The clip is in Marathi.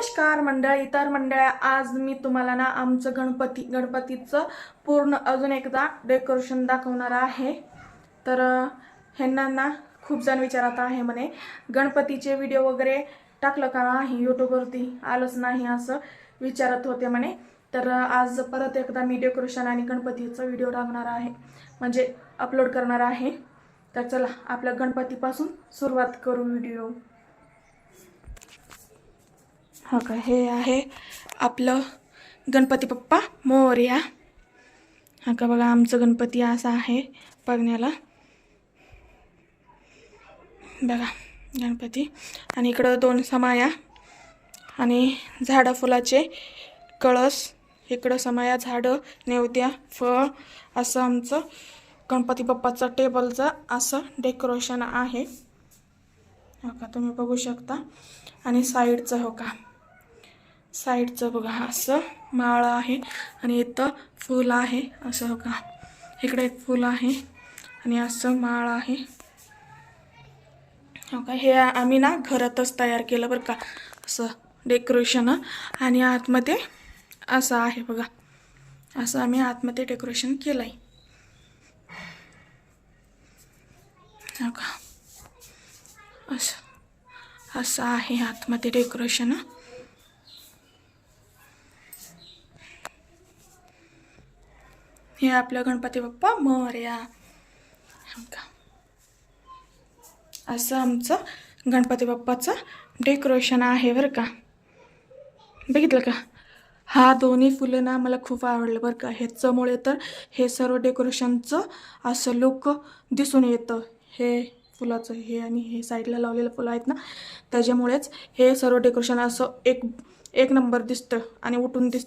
नमस्कार मंडळी. तर मंडळ आज मी तुम्हाला ना आमचं गणपती गणपतीचं पूर्ण अजून एकदा डेकोरेशन दाखवणार आहे. तर ह्यांना ना खूप जण विचारत आहे म्हणे गणपतीचे व्हिडिओ वगैरे टाकलं का? नाही यूट्यूबवरती आलंच नाही असं विचारत होते म्हणे. तर आज परत एकदा मी डेकोरेशन आणि गणपतीचा व्हिडिओ टाकणार आहे. म्हणजे अपलोड करणार आहे. तर चला आपल्या गणपतीपासून सुरुवात करू व्हिडिओ हा का हे आहे आपलं गणपती पप्पा मोर्या. हा का बघा आमचं गणपती असा आहे बघण्याला. बघा गणपती. आणि इकडं दोन समाया आणि झाडं फुलाचे कळस. इकडं समाया झाडं नेवत्या फळ. असं आमचं गणपती बाप्पाचं टेबलचं असं डेकोरेशन आहे. हो का तुम्ही बघू शकता. आणि साईडचं हो का. साईडचं बघा असं माळ आहे आणि इथं फूल आहे असं हो का इकडे एक फूल आहे आणि असं माळ आहे. हो का हे आम्ही ना घरातच तयार केलं बरं का असं डेकोरेशन. आणि आतमध्ये असं आहे बघा असं आम्ही आतमध्ये डेकोरेशन केलं आहे हो का असं असं आहे आतमध्ये डेकोरेशन. हे आपलं गणपती बाप्पा मोर्या. का? असं आमचं गणपती बाप्पाचं डेकोरेशन आहे बरं का. बघितलं का? हा दोन्ही फुलं ना मला खूप आवडलं बरं का. ह्याच्यामुळे तर हे सर्व डेकोरेशनचं असं लुक दिसून येतं. हे फुलाचं हे आणि हे साईडला लावलेलं फुलं आहेत ना त्याच्यामुळेच हे सर्व डेकोरेशन असं एक एक नंबर दिसतं आणि उठून दिस